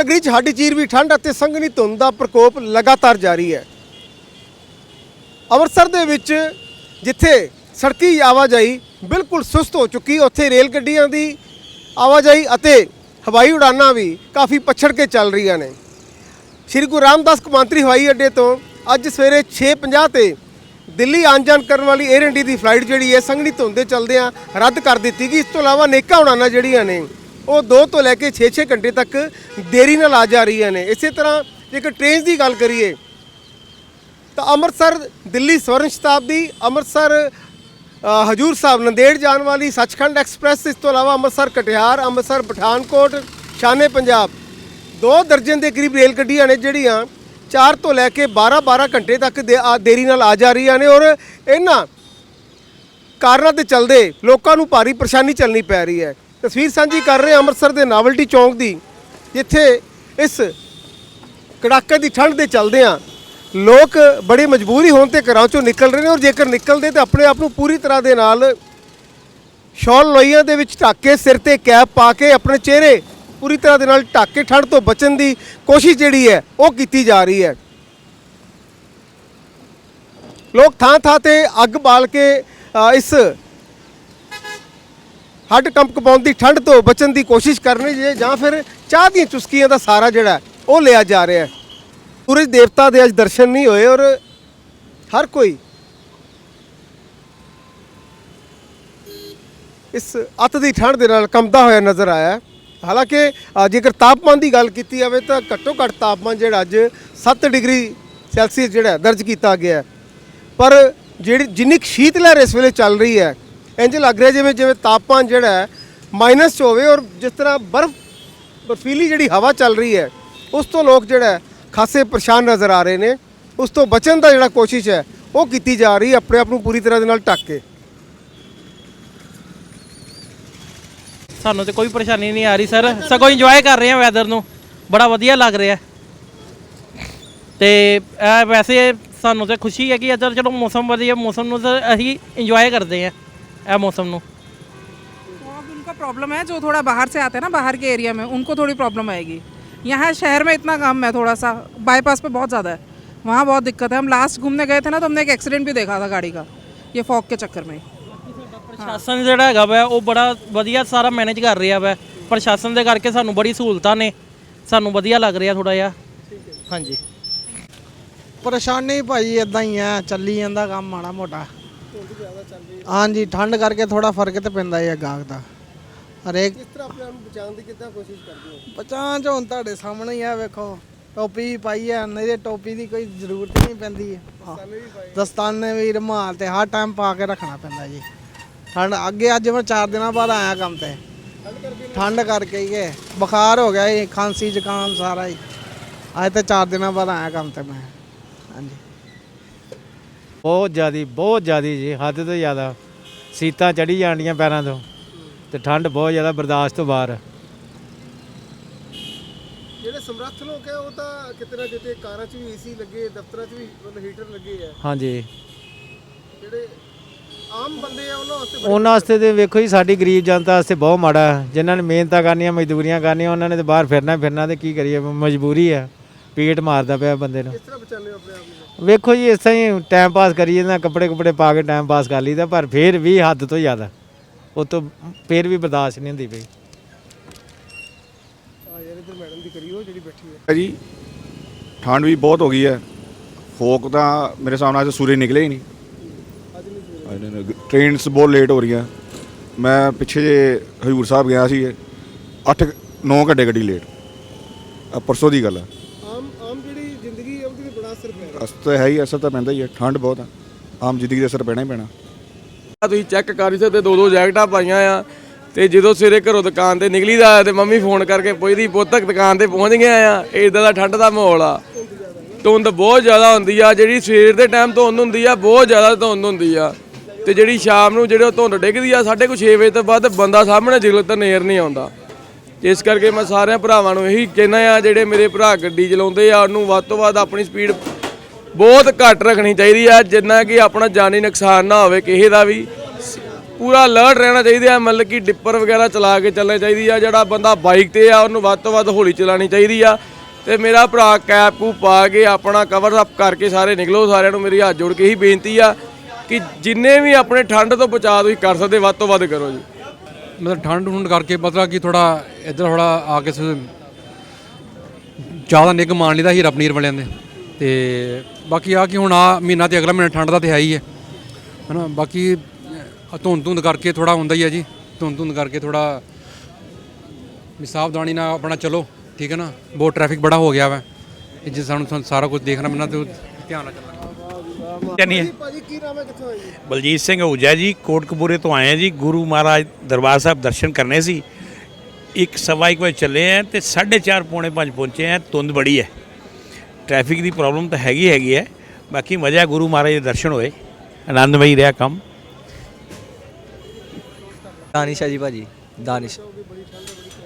ਨਗਰੀ 'ਚ ਹੱਡ ਚੀਰ ਵੀ ਠੰਡ ਅਤੇ ਸੰਘਣੀ ਧੁੰਦ ਦਾ ਪ੍ਰਕੋਪ ਲਗਾਤਾਰ ਜਾਰੀ ਹੈ। ਅੰਮ੍ਰਿਤਸਰ ਦੇ ਵਿੱਚ ਜਿੱਥੇ ਸੜਕੀ ਆਵਾਜਾਈ ਬਿਲਕੁਲ ਸੁਸਤ ਹੋ ਚੁੱਕੀ, ਉੱਥੇ ਰੇਲ ਗੱਡੀਆਂ ਦੀ ਆਵਾਜਾਈ ਅਤੇ ਹਵਾਈ ਉਡਾਨਾਂ ਵੀ ਕਾਫੀ ਪਛੜ ਕੇ ਚੱਲ ਰਹੀਆਂ ਨੇ। ਸ਼੍ਰੀ ਗੁਰੂ ਰਾਮਦਾਸ ਕੌਮਾਂਤਰੀ ਹਵਾਈ ਅੱਡੇ ਤੋਂ ਅੱਜ ਸਵੇਰੇ 6:50 ਤੇ ਦਿੱਲੀ ਆਉਣ ਜਾਣ ਕਰਨ ਵਾਲੀ 에ਅਰ ਇੰਡੀਆ ਦੀ ਫਲਾਈਟ ਜਿਹੜੀ ਹੈ, ਸੰਘਣੀ ਧੁੰਦ ਦੇ ਚੱਲਦਿਆਂ ਰੱਦ ਕਰ ਦਿੱਤੀ ਗਈ। ਇਸ ਤੋਂ ਇਲਾਵਾ ਨੇਕਾ ਉਡਾਨਾਂ ਜਿਹੜੀਆਂ ਨੇ ਉਹ 2 ਤੋਂ ਲੈ ਕੇ 6-6 ਘੰਟੇ ਤੱਕ ਦੇਰੀ ਨਾਲ ਆ ਜਾ ਰਹੀਆਂ ਨੇ। ਇਸੇ ਤਰ੍ਹਾਂ ਜੇਕਰ ਟ੍ਰੇਨ ਦੀ ਗੱਲ ਕਰੀਏ, ਤਾਂ ਅੰਮ੍ਰਿਤਸਰ ਦਿੱਲੀ ਸਵਰਨ ਸ਼ਤਾਬਦੀ, ਅੰਮ੍ਰਿਤਸਰ ਹਜੂਰ ਸਾਹਿਬ ਨੰਦੇੜ ਜਾਣ ਵਾਲੀ ਸੱਚਖੰਡ ਐਕਸਪ੍ਰੈਸ, ਇਸ ਤੋਂ ਇਲਾਵਾ ਅੰਮ੍ਰਿਤਸਰ ਕਟਿਹਾਰ, ਅੰਮ੍ਰਿਤਸਰ ਪਠਾਨਕੋਟ ਸ਼ਾਨੇ ਪੰਜਾਬ। ਦੋ ਦਰਜਨ ਦੇ ਕਰੀਬ ਰੇਲ ਗੱਡੀਆਂ ਨੇ ਜਿਹੜੀਆਂ 4 ਤੋਂ ਲੈ ਕੇ 12-12 ਘੰਟੇ ਤੱਕ ਦੇ- ਆ- ਦੇਰੀ ਨਾਲ ਆ ਜਾ ਰਹੀਆਂ ਨੇ ਔਰ ਇਹਨਾਂ ਕਾਰਨਾਂ ਦੇ ਚਲਦੇ ਲੋਕਾਂ ਨੂੰ ਭਾਰੀ ਪਰੇਸ਼ਾਨੀ ਚੱਲਣੀ ਪੈ ਰਹੀ ਹੈ। ਤਸਵੀਰ ਸਾਂਝੀ ਕਰ ਰਹੇ ਅੰਮ੍ਰਿਤਸਰ ਦੇ ਨਾਵਲਟੀ ਚੌਂਕ ਦੀ, ਜਿੱਥੇ ਇਸ ਕੜਾਕੇ ਦੀ ਠੰਡ ਦੇ ਚੱਲਦੇ ਆ ਲੋਕ ਬੜੇ ਮਜਬੂਰੀ ਹੋਣ ਤੇ ਘਰਾਂ ਚੋਂ ਨਿਕਲ ਰਹੇ ਨੇ ਔਰ ਜੇਕਰ ਨਿਕਲਦੇ ਤਾਂ ਆਪਣੇ ਆਪ ਨੂੰ ਪੂਰੀ ਤਰ੍ਹਾਂ ਦੇ ਨਾਲ ਸ਼ਾਲ ਲੋਈਆਂ ਦੇ ਵਿੱਚ ਢੱਕ ਕੇ ਸਿਰ ਤੇ ਕੈਪ ਪਾ ਕੇ ਆਪਣੇ ਚਿਹਰੇ ਪੂਰੀ ਤਰ੍ਹਾਂ ਦੇ ਨਾਲ ਢੱਕ ਕੇ ਠੰਡ ਤੋਂ ਬਚਣ ਦੀ ਕੋਸ਼ਿਸ਼ ਜਿਹੜੀ ਹੈ, ਉਹ ਕੀਤੀ ਜਾ ਰਹੀ ਹੈ। ਲੋਕ ਥਾਂ ਥਾਂ ਤੇ ਅੱਗ ਬਾਲ ਕੇ ਇਸ ਹੱਡ ਕੰਪ ਕਪਾਉਣ ਦੀ ਠੰਡ ਤੋਂ ਬਚਣ ਦੀ ਕੋਸ਼ਿਸ਼ ਕਰਨੀ ਜੇ, ਜਾਂ ਫਿਰ ਚਾਹ ਦੀਆਂ ਚੁਸਕੀਆਂ ਦਾ ਸਾਰਾ ਜਿਹੜਾ ਉਹ ਲਿਆ ਜਾ ਰਿਹਾ ਹੈ। ਸੂਰਜ ਦੇਵਤਾ ਦੇ ਅੱਜ ਦਰਸ਼ਨ ਨਹੀਂ ਹੋਏ ਔਰ ਹਰ ਕੋਈ ਇਸ ਅੱਤ ਦੀ ਠੰਡ ਦੇ ਨਾਲ ਕੰਬਦਾ ਹੋਇਆ ਨਜ਼ਰ ਆਇਆ ਹਾਲਾਂਕਿ ਜੇਕਰ ਤਾਪਮਾਨ ਦੀ ਗੱਲ ਕੀਤੀ ਜਾਵੇ ਤਾਂ ਘੱਟੋ ਘੱਟ ਤਾਪਮਾਨ ਜਿਹੜਾ ਅੱਜ 7 ਡਿਗਰੀ ਸੈਲਸੀਅਸ ਜਿਹੜਾ ਦਰਜ ਕੀਤਾ ਗਿਆ ਪਰ ਜਿਹੜੀ, ਜਿੰਨੀ ਕੁ ਸ਼ੀਤ ਲਹਿਰ ਇਸ ਵੇਲੇ ਚੱਲ ਰਹੀ ਹੈ ਇੰਜ ਲੱਗ ਰਿਹਾ ਜਿਵੇਂ ਜਿਵੇਂ ਤਾਪਮਾਨ ਜਿਹੜਾ ਹੈ ਮਾਈਨਸ 'ਚ ਹੋਵੇ ਔਰ ਜਿਸ ਤਰ੍ਹਾਂ ਬਰਫ਼, ਬਰਫੀਲੀ ਜਿਹੜੀ ਹਵਾ ਚੱਲ ਰਹੀ ਹੈ, ਉਸ ਤੋਂ ਲੋਕ ਜਿਹੜਾ ਖਾਸੇ ਪਰੇਸ਼ਾਨ ਨਜ਼ਰ ਆ ਰਹੇ ਨੇ। ਉਸ ਤੋਂ ਬਚਣ ਦਾ ਜਿਹੜਾ ਕੋਸ਼ਿਸ਼ ਹੈ, ਉਹ ਕੀਤੀ ਜਾ ਰਹੀ ਆਪਣੇ ਆਪ ਨੂੰ ਪੂਰੀ ਤਰ੍ਹਾਂ ਦੇ ਨਾਲ ਢੱਕ ਕੇ। ਸਾਨੂੰ ਤੇ ਕੋਈ ਪਰੇਸ਼ਾਨੀ ਨਹੀਂ ਆ ਰਹੀ, ਸਰ। ਸਗੋਂ ਇੰਜੋਏ ਕਰ ਰਹੇ ਹਾਂ ਵੈਦਰ ਨੂੰ। ਬੜਾ ਵਧੀਆ ਲੱਗ ਰਿਹਾ। ਤੇ ਇਹ ਵੈਸੇ ਸਾਨੂੰ ਤੇ ਖੁਸ਼ੀ ਹੈ ਕਿ ਅੱਜ ਚਲੋ ਮੌਸਮ ਵਧੀਆ, ਮੌਸਮ ਨੂੰ ਤਾਂ ਅਸੀਂ ਇੰਜੋਏ ਕਰਦੇ ਹਾਂ। ਇਹ ਮੌਸਮ ਨੂੰ तो अब उनका प्रॉब्लम है जो थोड़ा बाहर से आते हैं ना बाहर के एरिया में उनको थोड़ी प्रॉब्लम आएगी यहाँ शहर में इतना कम है थोड़ा सा बाईपास पे बहुत ज़्यादा है वहाँ बहुत दिक्कत है हम लास्ट घूमने गए थे ना तो हमने एक एक्सीडेंट भी देखा था गाड़ी का ये फॉग के चक्कर में ਪ੍ਰਸ਼ਾਸਨ ਜਿਹੜਾ ਹੈਗਾ ਵਾ ਉਹ ਬੜਾ ਵਧੀਆ ਸਾਰਾ ਮੈਨੇਜ ਕਰ ਰਿਹਾ ਵਾ ਪ੍ਰਸ਼ਾਸਨ ਦੇ ਕਰਕੇ ਸਾਨੂੰ ਬੜੀ ਸਹੂਲਤਾਂ ਨੇ ਸਾਨੂੰ ਵਧੀਆ ਲੱਗ ਰਿਹਾ ਥੋੜਾ ਜਿਹਾ ਹਾਂਜੀ ਪਰੇਸ਼ਾਨੀ ਭਾਈ ਇਦਾਂ ਹੀ ਆ ਚੱਲੀ ਜਾਂਦਾ ਕੰਮ ਮਾੜਾ ਮੋਟਾ ਹਾਂਜੀ ਠੰਡ ਕਰਕੇ ਥੋੜਾ ਫ਼ਰਕ ਤੇ ਪੈਂਦਾ ਹੀ ਗਾਹਕ ਦਾ। ਹਰੇਕ ਕਿਸ ਤਰ੍ਹਾਂ ਆਪਣੇ ਆਪ ਨੂੰ ਬਚਾਉਣ ਦੀ ਕਿੱਦਾਂ ਕੋਸ਼ਿਸ਼ ਕਰਦੇ ਹੋ? ਬਚਾਂ ਚ ਹੁਣ ਤੁਹਾਡੇ ਸਾਹਮਣੇ ਹੀ ਆ ਵੇਖੋ। ਟੋਪੀ ਪਾਈ ਆ ਨਹੀਂ ਤੇ ਟੋਪੀ ਦੀ ਕੋਈ ਜ਼ਰੂਰਤ ਹੀ ਨਹੀਂ ਪੈਂਦੀ। ਹਾਂ। ਦਸਤਾਨੇ ਵੀ ਰੁਮਾਲ ਤੇ ਹਰ ਟਾਈਮ ਪਾ ਕੇ ਰੱਖਣਾ ਪੈਂਦਾ ਜੀ। ਠੰਡ ਅੱਗੇ ਅੱਜ ਮੈਂ 4 ਦਿਨਾਂ ਬਾਅਦ ਆਇਆ ਕੰਮ ਤੇ। ਠੰਡ ਕਰਕੇ ਹੀ ਇਹ ਬੁਖਾਰ ਹੋ ਗਿਆ ਇਹ ਖਾਂਸੀ ਜ਼ੁਕਾਮ ਸਾਰਾ ਹੀ। ਅੱਜ ਤੇ 4 ਦਿਨਾਂ ਬਾਅਦ ਆਇਆ ਕੰਮ ਤੇ ਮੈਂ। ਹਾਂਜੀ। ਬਹੁਤ ਜ਼ਿਆਦੀ ਬਹੁਤ ਜ਼ਿਆਦੀ ਜੀ ਹੱਦ ਤੋਂ ਜ਼ਿਆਦਾ। ਸੀਤਾਂ ਚੜੀ ਜਾਂਦੀਆਂ ਪੈਰਾਂ ਤੋਂ ਤੇ ਠੰਡ ਬਹੁਤ ਜ਼ਿਆਦਾ ਬਰਦਾਸ਼ਤ ਤੋਂ ਬਾਹਰ। ਹੈ। ਜਿਹੜੇ ਸਮਰੱਥ ਲੋਕ ਹੈ ਉਹ ਤਾਂ ਕਿਤੇ ਨਾ ਕਿਤੇ ਕਾਰਾਂ 'ਚ ਵੀ ਏਸੀ ਲੱਗੇ ਦਫ਼ਤਰਾਂ 'ਚ ਵੀ ਮਤਲਬ ਹੀਟਰ ਲੱਗੇ ਆ। ਹਾਂਜੀ। ਜਿਹੜੇ ਆਮ ਬੰਦੇ ਆ ਉਹਨਾਂ ਵਾਸਤੇ ਉਹਨਾਂ ਵਾਸਤੇ ਤੇ ਵੇਖੋ ਜੀ ਸਾਡੀ ਗਰੀਬ ਜਨਤਾ ਵਾਸਤੇ ਬਹੁਤ ਮਾੜਾ ਹੈ। ਜਿਨ੍ਹਾਂ ਨੇ ਮਿਹਨਤਾਂ ਕਰਨੀਆਂ ਮਜ਼ਦੂਰੀਆਂ ਕਰਨੀਆਂ ਉਹਨਾਂ ਨੇ ਤੇ ਬਾਹਰ ਫਿਰਨਾ ਹੀ ਫਿਰਨਾ ਤੇ ਕੀ ਕਰੀਏ ਮਜਬੂਰੀ ਹੈ। ਪੇਟ ਮਾਰਦਾ ਪਿਆ ਬੰਦੇ ਨੂੰ। ਕਿਸ ਤਰ੍ਹਾਂ ਬਚਾਉਂਦੇ ਹੋ ਆਪਣੇ ਆਪ ਨੂੰ? ਵੇਖੋ ਜੀ ਇਸ ਤਰ੍ਹਾਂ ਹੀ ਟਾਈਮ ਪਾਸ ਕਰੀਏ ਨਾ ਕੱਪੜੇ ਕੁਪੜੇ ਪਾ ਕੇ ਟਾਈਮ ਪਾਸ ਕਰ ਲਈਦਾ ਪਰ ਫਿਰ ਵੀ ਹੱਦ ਤੋਂ ਜ਼ਿਆਦਾ। ਉਹ ਤੋਂ ਫਿਰ ਵੀ ਬਰਦਾਸ਼ਤ ਨਹੀਂ ਹੁੰਦੀ ਪਈ। ਆ ਯਾਰ ਇਧਰ ਮੈਡਮ ਦੀ ਕਰੀਓ ਜਿਹੜੀ ਬੈਠੀ ਹੈ ਹੈ। ਜੀ ਠੰਡ ਵੀ ਬਹੁਤ ਹੋ ਗਈ ਹੈ। ਫੋਕ ਤਾਂ ਮੇਰੇ ਸਾਹਮਣੇ ਅੱਜ ਸੂਰਜ ਨਿਕਲੇ ਹੀ ਨਹੀਂ। ਟ੍ਰੇਨਸ ਬਹੁਤ ਲੇਟ ਹੋ ਰਹੀਆਂ। ਮੈਂ ਪਿੱਛੇ ਜੇ ਹਜੂਰ ਸਾਹਿਬ ਗਿਆ ਸੀ 8 9 ਘੰਟੇ ਗੱਡੀ ਲੇਟ ਪਰਸੋਂ ਦੀ ਗੱਲ ਹੈ ਆਮ ਆਮ ਜਿਹੜੀ ਜ਼ਿੰਦਗੀ ਹੈ ਉਹਦੇ ਤੇ ਬੜਾ ਅਸਰ ਤਾਂ ਹੈ ਹੀ ਅਸਰ ਤਾਂ ਪੈਂਦਾ ਹੀ ਹੈ, ਠੰਡ ਬਹੁਤ ਹੈ ਆਮ ਜ਼ਿੰਦਗੀ ਦਾ ਅਸਰ ਪੈਣਾ ਹੀ ਪੈਣਾ। ਆ ਤੁਸੀਂ ਚੈੱਕ ਕਰ ਸਕਦੇ ਦੋ ਦੋ ਜੈਕਟਾਂ ਪਾਈਆਂ ਆ, ਤੇ ਜਦੋਂ ਸਵੇਰੇ ਘਰੋਂ ਦੁਕਾਨ ਤੇ ਨਿਕਲੀਦਾ ਆ ਤੇ ਮੰਮੀ ਫੋਨ ਕਰਕੇ ਪੁੱਛਦੀ ਪੁੱਤਕ ਦੁਕਾਨ ਤੇ ਪਹੁੰਚ ਗਿਆ ਆ ਇਦਾਂ ਦਾ ਠੰਡ ਦਾ ਮਾਹੌਲ ਆ। ਧੁੰਦ ਬਹੁਤ ਜ਼ਿਆਦਾ ਹੁੰਦੀ ਆ, ਜਿਹੜੀ ਸਵੇਰ ਦੇ ਟਾਈਮ ਧੁੰਦ ਹੁੰਦੀ ਆ, ਬਹੁਤ ਜ਼ਿਆਦਾ ਧੁੰਦ ਹੁੰਦੀ ਆ। ਤੇ ਜਿਹੜੀ ਸ਼ਾਮ ਨੂੰ ਜਿਹੜੇ ਉਹ ਧੁੰਦ ਡਿੱਗਦੀ ਆ 6:30 ਵਜੇ ਤੋਂ ਬਾਅਦ ਬੰਦਾ ਸਾਹਮਣੇ ਜਿਗਲ ਤਾਂ ਨੇਰ ਨਹੀਂ ਆਉਂਦਾ। ਇਸ ਕਰਕੇ ਮੈਂ ਸਾਰਿਆਂ ਭਰਾਵਾਂ ਨੂੰ ਇਹੀ ਕਹਿਣਾ ਆ, ਜਿਹੜੇ ਮੇਰੇ ਭਰਾ ਗੱਡੀ ਚਲਾਉਂਦੇ ਆ, ਉਹਨੂੰ ਵੱਧ ਤੋਂ ਵੱਧ ਆਪਣੀ ਸਪੀਡ ਬਹੁਤ ਘੱਟ ਰੱਖਣੀ ਚਾਹੀਦੀ ਆ, ਜਿੰਨਾ ਕਿ ਆਪਣਾ ਜਾਨੀ ਨੁਕਸਾਨ ਨਾ ਹੋਵੇ ਕਿਸੇ ਦਾ ਵੀ। ਪੂਰਾ ਅਲਰਟ ਰਹਿਣਾ ਚਾਹੀਦਾ ਮਤਲਬ ਕਿ ਡਿੱਪਰ ਵਗੈਰਾ ਚਲਾ ਕੇ ਚੱਲਣੀ ਚਾਹੀਦੀ ਆ, ਜਿਹੜਾ ਬੰਦਾ ਬਾਈਕ ਤੇ ਆ, ਉਹਨੂੰ ਵੱਧ ਤੋਂ ਵੱਧ ਹੌਲੀ ਚਲਾਣੀ ਚਾਹੀਦੀ ਆ। ਤੇ ਮੇਰਾ ਭਰਾ ਕੈਪ ਕੂ ਪਾ ਕੇ ਆਪਣਾ ਕਵਰ ਅਪ ਕਰਕੇ ਸਾਰੇ ਨਿਕਲੋ, ਸਾਰਿਆਂ ਨੂੰ ਮੇਰੀ ਹੱਥ ਜੋੜ ਕੇ ਹੀ ਬੇਨਤੀ ਆ ਕਿ ਜਿੰਨੇ ਵੀ ਆਪਣੇ ਠੰਡ ਤੋਂ ਬਚਾਅ ਤੁਸੀਂ ਕਰ ਸਕਦੇ, ਵੱਧ ਤੋਂ ਵੱਧ ਕਰੋ ਜੀ। ਮਤਲਬ ਠੰਡ ਠੁੰਡ ਕਰਕੇ ਮਤਲਬ ਕਿ ਥੋੜਾ ਇੱਧਰ ਥੋੜਾ ਆ ਕੇ ਜ਼ਿਆਦਾ ਨਿੱਘ ਮਾਣ ਲਈਦਾ ਹੀਰਾ ਪਨੀਰ ਵਾਲਿਆਂ ਦੇ। ਤੇ ਬਾਕੀ ਆ ਕਿ ਹੁਣ ਆ ਮਹੀਨਾ ਤੇ ਅਗਲਾ ਮਹੀਨਾ ਠੰਡ ਦਾ ਤੇ ਹੈ ਹੀ ਹੈ। ਹਨਾ ਬਾਕੀ ਧੁੰਦ ਧੁੰਦ ਕਰਕੇ ਥੋੜਾ ਹੁੰਦਾ ਹੀ ਹੈ ਜੀ। ਧੁੰਦ ਧੁੰਦ ਕਰਕੇ ਥੋੜਾ ਸਾਵਧਾਨੀ ਨਾਲ ਆਪਣਾ ਚਲੋ ਠੀਕ ਹੈ ਨਾ? ਬਹੁਤ ਟ੍ਰੈਫਿਕ ਬੜਾ ਹੋ ਗਿਆ ਵਾ। ਇਹ ਜੇ ਸਾਨੂੰ ਸਾਰਾ ਕੁਝ ਦੇਖਣਾ ਪੈਣਾ ਤੇ ਧਿਆਨ ਨਾਲ ਚੱਲਣਾ। ਜਾਨੀ ਹੈ। ਭਾਜੀ ਕੀ ਨਾਮ ਹੈ ਕਿੱਥੋਂ ਆਏ ਜੀ? ਬਲਜੀਤ ਸਿੰਘ ਹੂਜਾ ਜੀ ਕੋਟਕਪੂਰੇ ਤੋਂ ਆਏ ਜੀ। ਗੁਰੂ ਮਹਾਰਾਜ ਦਰਬਾਰ ਸਾਹਿਬ ਦਰਸ਼ਨ ਕਰਨੇ ਸੀ। ਇੱਕ ਸਵਾ ਇੱਕ ਵਜੇ ਚੱਲੇ ਆ ਤੇ 4:30 ਪੌਣੇ 5 ਪਹੁੰਚੇ ਆ ਧੁੰਦ ਬੜੀ ਹੈ। ਟ੍ਰੈਫਿਕ ਦੀ ਪ੍ਰੋਬਲਮ ਤਾਂ ਹੈਗੀ ਹੈਗੀ ਹੈ। ਬਾਕੀ ਮਜ਼ਾ ਗੁਰੂ ਮਹਾਰਾਜ ਦੇ ਦਰਸ਼ਨ ਹੋਏ। ਆਨੰਦਮਈ ਰਿਹਾ ਕੰਮ। ਦਾਨਿਸ਼ ਆ ਜੀ ਭਾਜੀ, ਦਾਨਿਸ਼।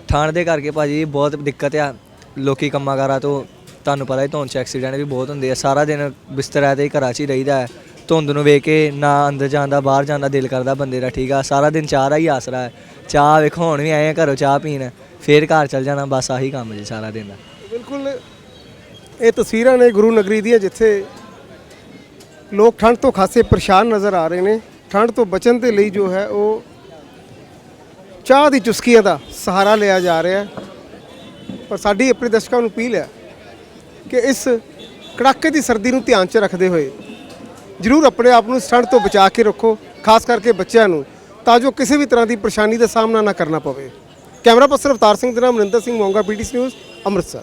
ਠੰਡ ਦੇ ਕਰਕੇ ਭਾਜੀ ਬਹੁਤ ਦਿੱਕਤ ਆ। ਲੋਕੀ ਕੰਮਾਂ ਕਾਰਾਂ ਤੋਂ, ਤੁਹਾਨੂੰ ਪਤਾ ਹੀ ਧੁੰਦ ਚ ਐਕਸੀਡੈਂਟ ਵੀ ਬਹੁਤ ਹੁੰਦੇ ਆ। ਸਾਰਾ ਦਿਨ ਬਿਸਤਰਾ ਤੇ ਹੀ ਘਰਾਂ 'ਚ ਹੀ ਰਹੀਦਾ ਹੈ। ਧੁੰਦ ਨੂੰ ਵੇਖ ਕੇ ਨਾ ਅੰਦਰ ਜਾਂਦਾ ਬਾਹਰ ਜਾਣ ਦਾ ਦਿਲ ਕਰਦਾ ਬੰਦੇ ਦਾ, ਠੀਕ ਆ? ਸਾਰਾ ਦਿਨ ਚਾਹ ਦਾ ਹੀ ਆਸਰਾ ਹੈ। ਚਾਹ ਵੇਖੋ, ਹੁਣ ਵੀ ਆਏ ਆ ਘਰੋਂ ਚਾਹ ਪੀਣ। ਫੇਰ ਘਰ ਚੱਲ ਜਾਣਾ, ਬਸ ਆਹੀ ਕੰਮ ਜੀ ਸਾਰਾ ਦਿਨ। ਦਾ ਇਹ ਤਸਵੀਰਾਂ ਨੇ ਗੁਰੂ ਨਗਰੀ ਦੀਆਂ ਜਿੱਥੇ ਲੋਕ ਠੰਡ ਤੋਂ ਖਾਸੇ ਪਰੇਸ਼ਾਨ ਨਜ਼ਰ ਆ ਰਹੇ ਨੇ। ਠੰਡ ਤੋਂ ਬਚਣ ਦੇ ਲਈ ਜੋ ਹੈ ਉਹ ਚਾਹ ਦੀ ਚੁਸਕੀਆਂ ਦਾ ਸਹਾਰਾ ਲਿਆ ਜਾ ਰਿਹਾ ਪਰ ਸਾਡੀ ਆਪਣੇ ਦਰਸ਼ਕਾਂ ਨੂੰ ਅਪੀਲ ਹੈ ਕਿ ਇਸ ਕੜਾਕੇ ਦੀ ਸਰਦੀ ਨੂੰ ਧਿਆਨ 'ਚ ਰੱਖਦੇ ਹੋਏ ਜ਼ਰੂਰ ਆਪਣੇ ਆਪ ਨੂੰ ਠੰਡ ਤੋਂ ਬਚਾ ਕੇ ਰੱਖੋ, ਖਾਸ ਕਰਕੇ ਬੱਚਿਆਂ ਨੂੰ, ਤਾਂ ਜੋ ਕਿਸੇ ਵੀ ਤਰ੍ਹਾਂ ਦੀ ਪਰੇਸ਼ਾਨੀ ਦਾ ਸਾਹਮਣਾ ਨਾ ਕਰਨਾ ਪਵੇ। ਕੈਮਰਾ ਪਰਸਨ ਅਵਤਾਰ ਸਿੰਘ ਦੇ ਨਾਮ ਮਨਿੰਦਰ ਸਿੰਘ ਮੋਂਗਾ, ਪੀਟੀਸੀ ਨਿਊਜ਼, ਅੰਮ੍ਰਿਤਸਰ।